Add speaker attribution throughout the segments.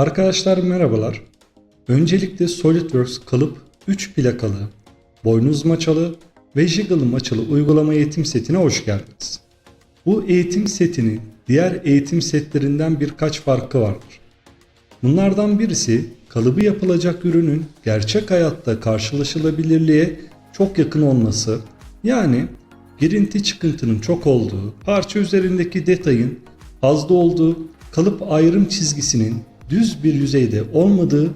Speaker 1: Arkadaşlar merhabalar. Öncelikle SolidWorks kalıp 3 plakalı, boynuz maçalı ve jiggle maçalı uygulama eğitim setine hoş geldiniz. Bu eğitim setinin diğer eğitim setlerinden birkaç farkı vardır. Bunlardan birisi kalıbı yapılacak ürünün gerçek hayatta karşılaşılabilirliğe çok yakın olması. Yani girinti çıkıntının çok olduğu, parça üzerindeki detayın fazla olduğu, kalıp ayrım çizgisinin düz bir yüzeyde olmadığı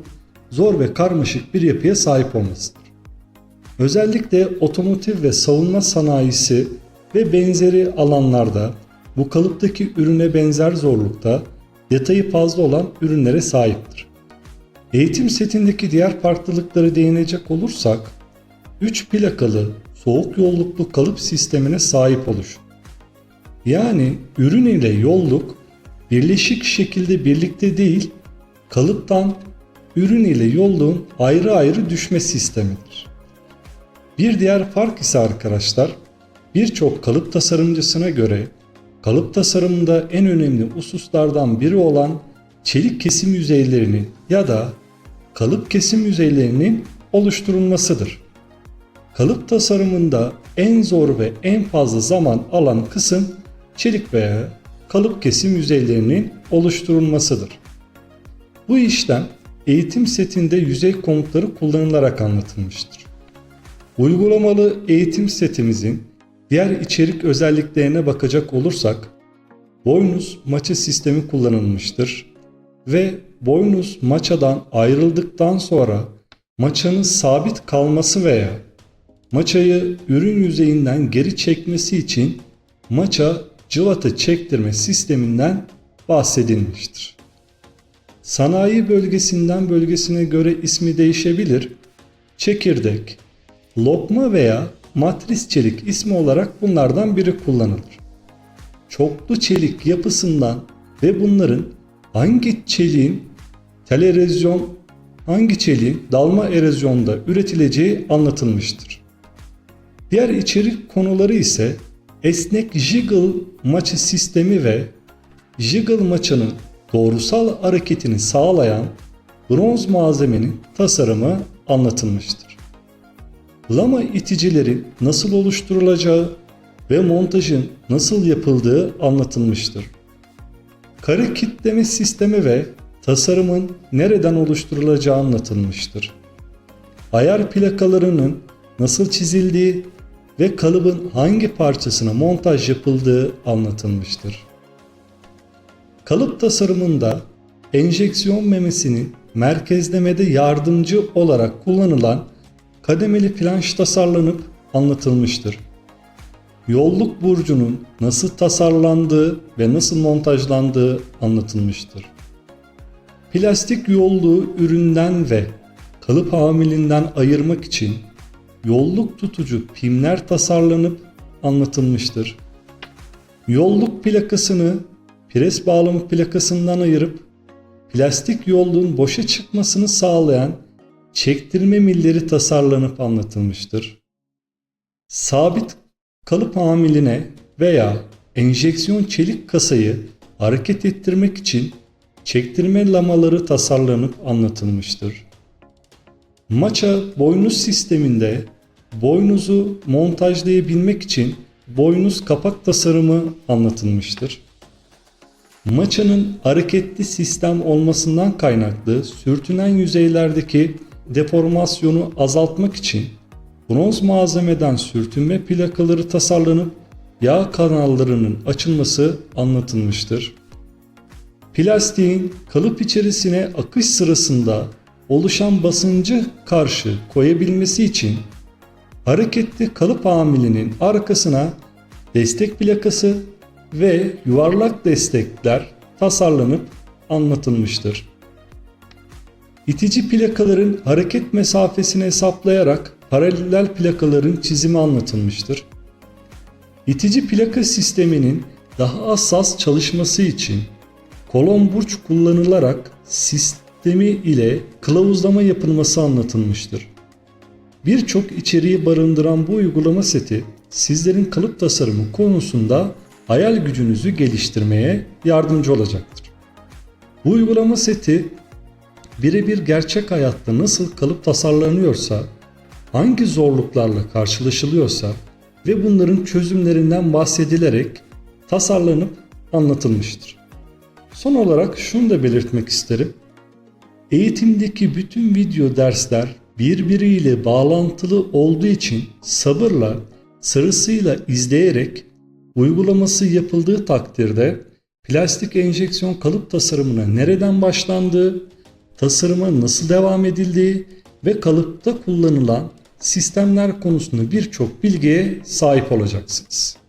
Speaker 1: zor ve karmaşık bir yapıya sahip olmasıdır. Özellikle otomotiv ve savunma sanayisi ve benzeri alanlarda bu kalıptaki ürüne benzer zorlukta detayı fazla olan ürünlere sahiptir. Eğitim setindeki diğer farklılıkları değinecek olursak 3 plakalı soğuk yolluklu kalıp sistemine sahip oluşur. Yani ürün ile yolluk birleşik şekilde birlikte değil, kalıptan ürün ile yolluğun ayrı ayrı düşme sistemidir. Bir diğer fark ise arkadaşlar, birçok kalıp tasarımcısına göre kalıp tasarımında en önemli hususlardan biri olan çelik kesim yüzeylerinin ya da kalıp kesim yüzeylerinin oluşturulmasıdır. Kalıp tasarımında en zor ve en fazla zaman alan kısım çelik veya kalıp kesim yüzeylerinin oluşturulmasıdır. Bu işlem eğitim setinde yüzey komutları kullanılarak anlatılmıştır. Uygulamalı eğitim setimizin diğer içerik özelliklerine bakacak olursak boynuz maça sistemi kullanılmıştır ve boynuz maçadan ayrıldıktan sonra maçanın sabit kalması veya maçayı ürün yüzeyinden geri çekmesi için maça cıvata çektirme sisteminden bahsedilmiştir. Sanayi bölgesinden bölgesine göre ismi değişebilir. Çekirdek, lokma veya matris çelik ismi olarak bunlardan biri kullanılır. Çoklu çelik yapısından ve bunların hangi çeliğin telerezyon, hangi çeliğin dalma erozyonda üretileceği anlatılmıştır. Diğer içerik konuları ise esnek jiggle maçı sistemi ve jiggle maçının doğrusal hareketini sağlayan bronz malzemenin tasarımı anlatılmıştır. Lama iticilerin nasıl oluşturulacağı ve montajın nasıl yapıldığı anlatılmıştır. Karı kitleme sistemi ve tasarımın nereden oluşturulacağı anlatılmıştır. Ayar plakalarının nasıl çizildiği ve kalıbın hangi parçasına montaj yapıldığı anlatılmıştır. Kalıp tasarımında enjeksiyon memesinin merkezlemede yardımcı olarak kullanılan kademeli flanş tasarlanıp anlatılmıştır. Yolluk burcunun nasıl tasarlandığı ve nasıl montajlandığı anlatılmıştır. Plastik yolluğu üründen ve kalıp hamilinden ayırmak için yolluk tutucu pimler tasarlanıp anlatılmıştır. Yolluk plakasını pres bağlama plakasından ayırıp plastik yolluğun boşa çıkmasını sağlayan çektirme milleri tasarlanıp anlatılmıştır. Sabit kalıp hamiline veya enjeksiyon çelik kasayı hareket ettirmek için çektirme lamaları tasarlanıp anlatılmıştır. Maça boynuz sisteminde boynuzu montajlayabilmek için boynuz kapak tasarımı anlatılmıştır. Maçanın hareketli sistem olmasından kaynaklı sürtünen yüzeylerdeki deformasyonu azaltmak için bronz malzemeden sürtünme plakaları tasarlanıp yağ kanallarının açılması anlatılmıştır. Plastiğin kalıp içerisine akış sırasında oluşan basıncı karşı koyabilmesi için hareketli kalıp amilinin arkasına destek plakası ve yuvarlak destekler tasarlanıp anlatılmıştır. İtici plakaların hareket mesafesini hesaplayarak paralel plakaların çizimi anlatılmıştır. İtici plaka sisteminin daha hassas çalışması için kolon burç kullanılarak sistemi ile kılavuzlama yapılması anlatılmıştır. Birçok içeriği barındıran bu uygulama seti sizlerin kalıp tasarımı konusunda hayal gücünüzü geliştirmeye yardımcı olacaktır. Bu uygulama seti birebir gerçek hayatta nasıl kalıp tasarlanıyorsa, hangi zorluklarla karşılaşılıyorsa ve bunların çözümlerinden bahsedilerek tasarlanıp anlatılmıştır. Son olarak şunu da belirtmek isterim. Eğitimdeki bütün video dersler birbiriyle bağlantılı olduğu için sabırla, sırasıyla izleyerek uygulaması yapıldığı takdirde plastik enjeksiyon kalıp tasarımına nereden başlandığı, tasarıma nasıl devam edildiği ve kalıpta kullanılan sistemler konusunda birçok bilgiye sahip olacaksınız.